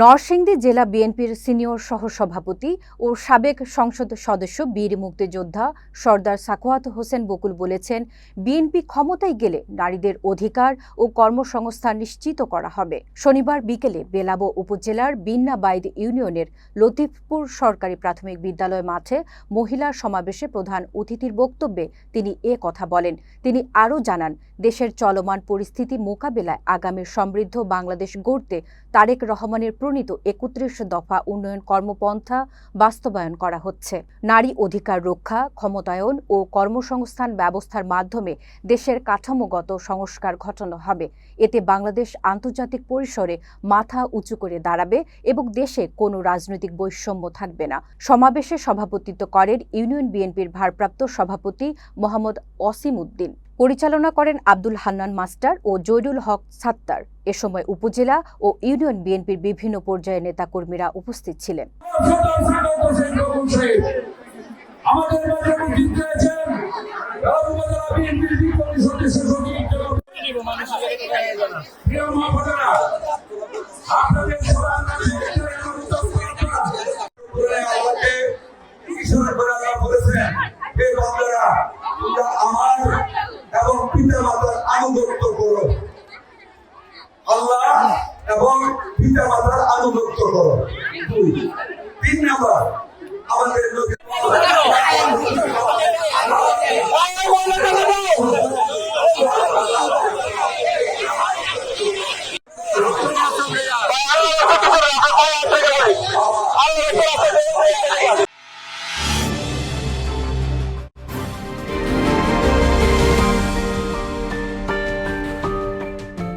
নরসিংদী জেলা বিএনপির সিনিয়র সহসভাপতি ও সাবেক সংসদ সদস্য বীর মুক্তিযোদ্ধা সর্দার সাখোয়াত হোসেন বকুল বলেছেন, বিএনপি ক্ষমতায় গেলে নারীদের অধিকার ও কর্মসংস্থান নিশ্চিত করা হবে। শনিবার বিকেলে বেলাবো উপজেলার বিন্নাবাইদ ইউনিয়নের লতিফপুর সরকারি প্রাথমিক বিদ্যালয় মাঠে মহিলা সমাবেশে প্রধান অতিথির বক্তব্যে তিনি এ কথা বলেন। তিনি আরও জানান, দেশের চলমান পরিস্থিতি মোকাবেলায় আগামী সমৃদ্ধ বাংলাদেশ গড়তে তারেক রহমানের প্রণীত একত্রিশ দফা উন্নয়ন কর্মপন্থা বাস্তবায়ন করা হচ্ছে। নারী অধিকার রক্ষা, ক্ষমতায়ন ও কর্মসংস্থান ব্যবস্থার মাধ্যমে দেশের কাঠামোগত সংস্কার ঘটানো হবে। এতে বাংলাদেশ আন্তর্জাতিক পরিসরে মাথা উঁচু করে দাঁড়াবে এবং দেশে কোনো রাজনৈতিক বৈষম্য থাকবে না। সমাবেশে সভাপতিত্ব করেন ইউনিয়ন বিএনপির ভারপ্রাপ্ত সভাপতি মোহাম্মদ অসিম উদ্দিন। পরিচালনা করেন আব্দুল হান্নান মাস্টার ও জয়রুল হক সাত্তার এ সময় উপজেলা ও ইউনিয়ন বিএনপির বিভিন্ন পর্যায়ের নেতাকর্মীরা উপস্থিত ছিলেন আমাদের পিতা মাতার আনুগত্য করো। দুই তিন নাম্বার আমাদের